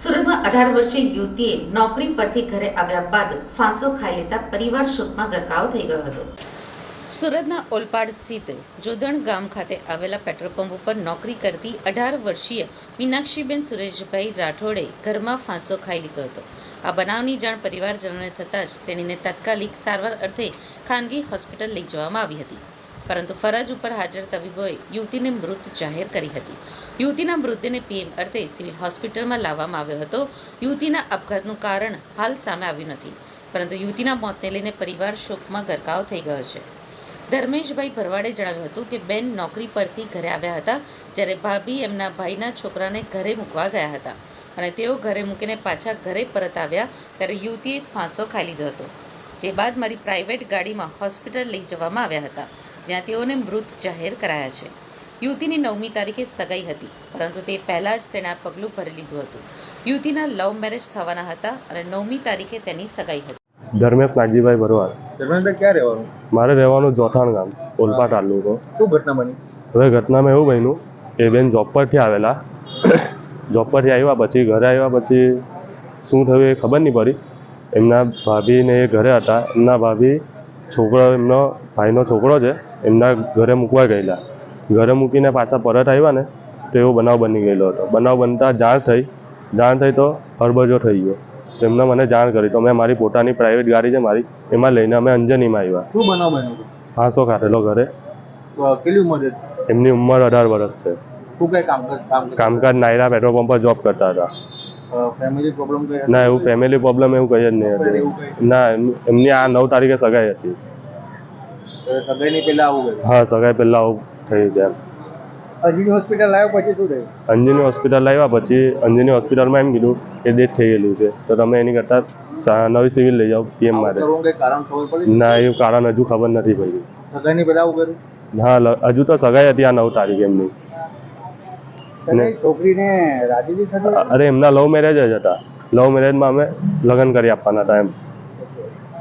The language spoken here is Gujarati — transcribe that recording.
સુરતમાં અઢાર વર્ષીય યુવતીએ નોકરી પરથી ઘરે આવ્યા બાદ ફાંસો ખાઈ લેતા પરિવાર શોકમાં ગરકાવ થઈ ગયો હતો. સુરતના ઓલપાડ સ્થિત જોદણ ગામ ખાતે આવેલા પેટ્રોલ પંપ ઉપર નોકરી કરતી અઢાર વર્ષીય મીનાક્ષીબેન સુરેશભાઈ રાઠોડે ઘરમાં ફાંસો ખાઈ લીધો હતો. આ બનાવની જાણ પરિવારજનોને થતાં જ તેણીને તાત્કાલિક સારવાર અર્થે ખાનગી હોસ્પિટલ લઈ જવામાં આવી હતી. પરંતુ ફરજ ઉપર હાજર તબીબોએ યુવતીને મૃત જાહેર કરી હતી. યુવતીના મૃતદેહને પીએમ અર્થે સિવિલ હોસ્પિટલમાં લાવવામાં આવ્યો હતો. યુવતીના આપઘાતનું કારણ હાલ સામે આવ્યું નથી, પરંતુ યુવતીના મોતને લઈને પરિવાર શોકમાં ગરકાવ થઈ ગયો છે. ધર્મેશભાઈ ભરવાડે જણાવ્યું હતું કે, બેન નોકરી પરથી ઘરે આવ્યા હતા, જ્યારે ભાભી એમના ભાઈના છોકરાને ઘરે મૂકવા ગયા હતા અને તેઓ ઘરે મૂકીને પાછા ઘરે પરત આવ્યા, ત્યારે યુવતીએ ફાંસો ખાઈ લીધો હતો, જે બાદ મારી પ્રાઇવેટ ગાડીમાં હોસ્પિટલ લઈ જવામાં આવ્યા હતા. જ્યાં તેઓને મૃત જાહેર કરાયા છે. યુવતીની નવમી તારીખે સગાઈ હતી પરંતુ તે પહેલાં જ તેણે આ પગલું ભરી લીધું હતું. યુવતીના લવ મેરેજ થવાના હતા અને નવમી તારીખે તેની સગાઈ હતી. ધર્મેશ નાગજીભાઈ ભરવાડ. ધર્મેન્દ્ર ક્યાં રહેવાનું? મારે રહેવાનું જોથાણ ગામ ઓલપા તાલુકો. શું ઘટના બની? હવે ઘટનામાં એવું બન્યું કે બેન જોબ પરથી આવેલા. જોબ પરથી આવ્યા પછી ઘરે આવ્યા પછી શું થયું એ ખબર નહીં પડી. એમના ભાભીને એ ઘરે હતા. એમના ભાભી છોકરો એમનો ભાઈનો છોકરો છે. એમના ઘરે મૂકવા ગયેલા. ઘરે મૂકીને પાછા પરત આવ્યા ને તો એવો બનાવ બની ગયેલો હતો. બનાવ બનતા જાણ થઈ જાણ થઈ તો હરબજો થઈ ગયો. તેમને મને જાણ કરી તો મેં મારી પોતાની પ્રાઇવેટ ગાડી છે મારી એમાં લઈને અમે અંજનીમાં આવ્યા. શું બનાવ બન્યો ફાંસો ખાધેલો ઘરે. કેટલી ઉંમર એમની ઉંમર અઢાર વર્ષ છે. શું કઈ? કામકાજ નાયરા પેટ્રોલ પંપ પર જોબ કરતા હતા. ફેમિલી પ્રોબ્લેમ ના એવું ફેમિલી પ્રોબ્લેમ એવું કઈ જ નહીં હતું. ના એમની આ નવ તારીખે સગાઈ હતી. સગાઈની પહેલા આવું ગયું હા સગાઈ પહેલા આવું થયું છે અંજની હોસ્પિટલ આવ્યા પછી શું થયું? અંજની હોસ્પિટલ આવ્યા પછી અંજની હોસ્પિટલમાં એમ કીધું કે ડેથ થઈ ગયેલું છે. તો તમે એની કરતાં નવી સિવિલ લઈ જાઓ પીએમ માટે. કરવાનું કઈ કારણ ખબર પડી ના એવું કારણ હજુ ખબર નથી પડી. સગાઈની પહેલા આવું કર્યું? હા હજુ તો સગાઈ હતી આ નવ તારીખ એમની. છોકરીને રાજી અરે એમના લવ મેરેજ જ હતા. લવ મેરેજમાં અમે લગ્ન કરી આપવાના હતા એમ.